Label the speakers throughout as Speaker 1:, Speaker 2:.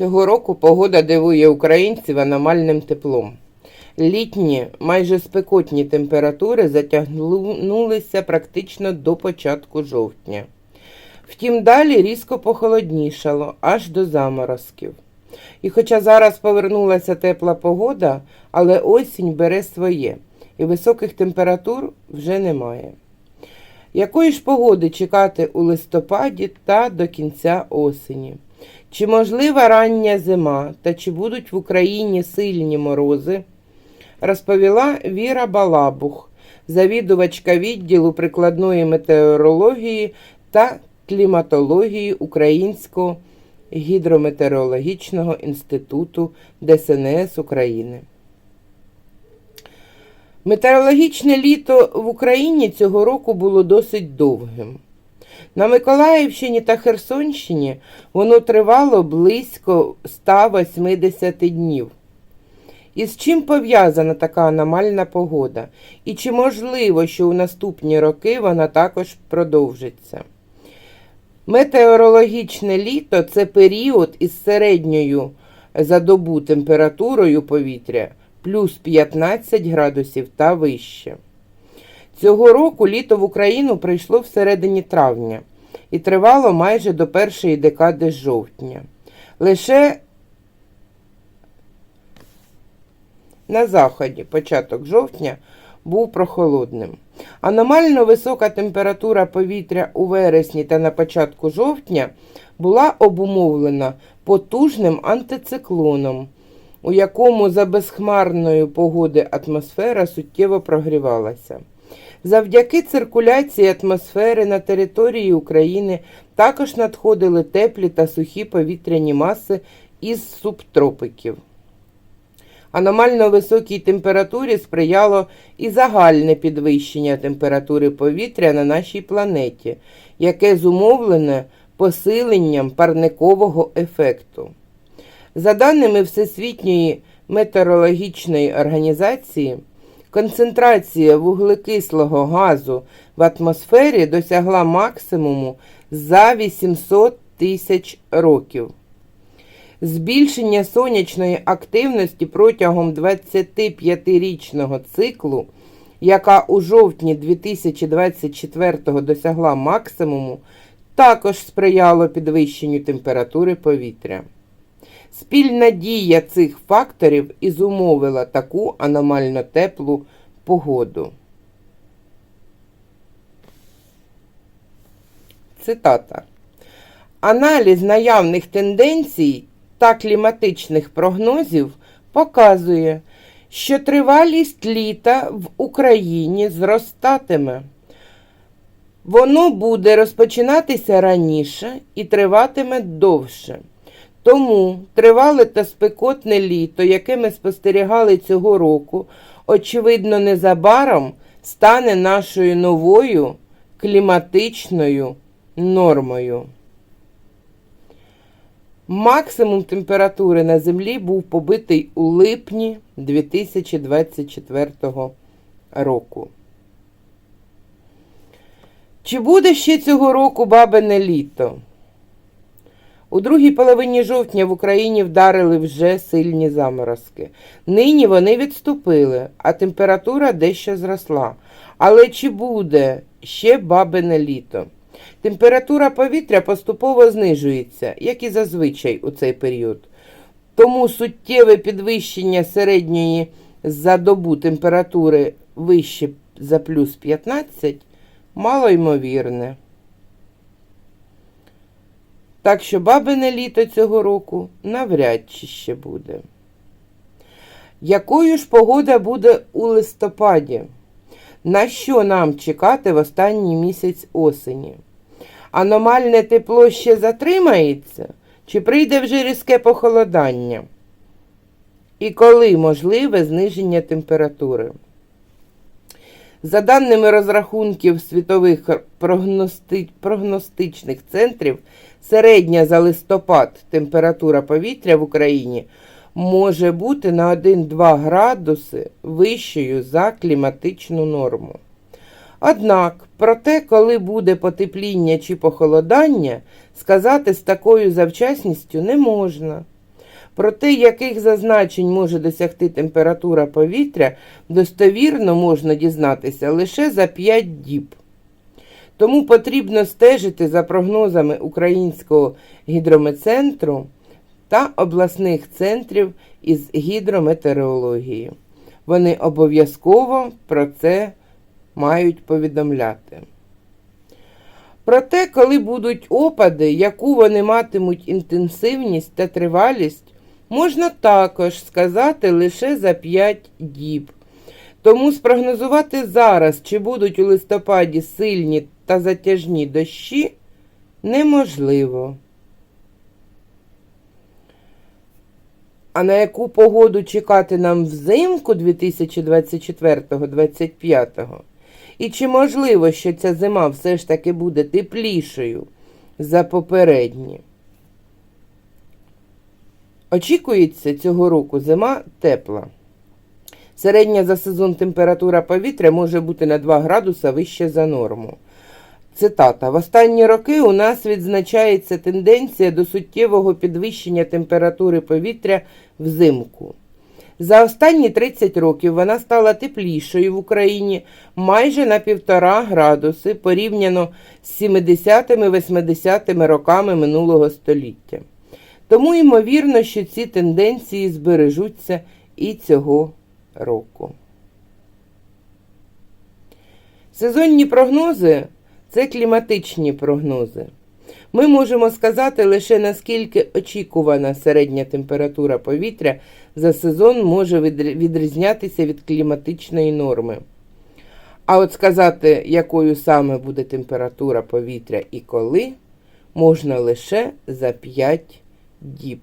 Speaker 1: Цього року погода дивує українців аномальним теплом. Літні, майже спекотні температури затягнулися практично до початку жовтня. Втім, далі різко похолоднішало аж до заморозків. І хоча зараз повернулася тепла погода, але осінь бере своє, і високих температур вже немає. Якої ж погоди чекати у листопаді та до кінця осені? Чи можлива рання зима та чи будуть в Україні сильні морози? Розповіла Віра Балабух, завідувачка відділу прикладної метеорології та кліматології Українського гідрометеорологічного інституту ДСНС України. Метеорологічне літо в Україні цього року було досить довгим. На Миколаївщині та Херсонщині воно тривало близько 180 днів. І з чим пов'язана така аномальна погода? І чи можливо, що у наступні роки вона також продовжиться? Метеорологічне літо це період із середньою за добу температурою повітря плюс 15 градусів та вище. Цього року літо в Україну прийшло всередині травня і тривало майже до першої декади жовтня. Лише на заході початок жовтня був прохолодним. Аномально висока температура повітря у вересні та на початку жовтня була обумовлена потужним антициклоном, у якому за безхмарної погоди атмосфера суттєво прогрівалася. Завдяки циркуляції атмосфери на території України також надходили теплі та сухі повітряні маси із субтропиків. Аномально високій температурі сприяло і загальне підвищення температури повітря на нашій планеті, яке зумовлене посиленням парникового ефекту. За даними Всесвітньої метеорологічної організації, концентрація вуглекислого газу в атмосфері досягла максимуму за 800 тисяч років. Збільшення сонячної активності протягом 25-річного циклу, яка у жовтні 2024 досягла максимуму, також сприяло підвищенню температури повітря. Спільна дія цих факторів і зумовила таку аномально теплу погоду. Цитата. Аналіз наявних тенденцій та кліматичних прогнозів показує, що тривалість літа в Україні зростатиме. Воно буде розпочинатися раніше і триватиме довше. Тому тривале та спекотне літо, яке ми спостерігали цього року, очевидно, незабаром стане нашою новою кліматичною нормою. Максимум температури на землі був побитий у липні 2024 року. Чи буде ще цього року бабине літо? У другій половині жовтня в Україні вдарили вже сильні заморозки. Нині вони відступили, а температура дещо зросла. Але чи буде ще бабине літо? Температура повітря поступово знижується, як і зазвичай у цей період. Тому суттєве підвищення середньої за добу температури вище за плюс 15 малоймовірне. Так що бабине літо цього року навряд чи ще буде. Якою ж погода буде у листопаді? На що нам чекати в останній місяць осені? Аномальне тепло ще затримається, чи прийде вже різке похолодання? І коли можливе зниження температури? За даними розрахунків світових прогности... прогностичних центрів, середня за листопад температура повітря в Україні може бути на 1-2 градуси вищою за кліматичну норму. Однак про те, коли буде потепління чи похолодання, сказати з такою завчасністю не можна. Про те, яких зазначень може досягти температура повітря, достовірно можна дізнатися лише за 5 діб. Тому потрібно стежити за прогнозами Українського гідрометцентру та обласних центрів із гідрометеорології. Вони обов'язково про це мають повідомляти. Проте, коли будуть опади, яку вони матимуть інтенсивність та тривалість, можна також сказати лише за 5 діб. Тому спрогнозувати зараз, чи будуть у листопаді сильні та затяжні дощі, неможливо. А на яку погоду чекати нам взимку 2024-2025? І чи можливо, що ця зима все ж таки буде теплішою за попередні? Очікується цього року зима тепла. Середня за сезон температура повітря може бути на 2 градуса вище за норму. Цитата. В останні роки у нас відзначається тенденція до суттєвого підвищення температури повітря взимку. За останні 30 років вона стала теплішою в Україні майже на 1,5 градуси порівняно з 70-80-ми роками минулого століття. Тому ймовірно, що ці тенденції збережуться і цього року. Сезонні прогнози це кліматичні прогнози. Ми можемо сказати лише наскільки очікувана середня температура повітря за сезон може відрізнятися від кліматичної норми. А от сказати, якою саме буде температура повітря і коли, можна лише за 5 діб.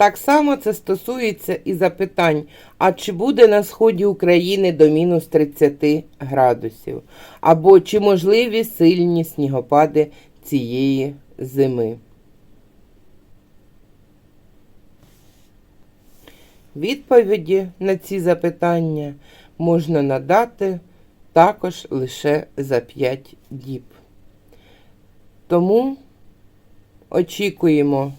Speaker 1: Так само це стосується і запитань, а чи буде на сході України до мінус 30 градусів, або чи можливі сильні снігопади цієї зими. Відповіді на ці запитання можна надати також лише за 5 діб. Тому очікуємо.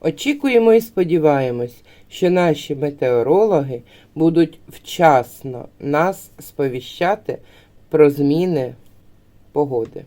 Speaker 1: Очікуємо і сподіваємось, що наші метеорологи будуть вчасно нас сповіщати про зміни погоди.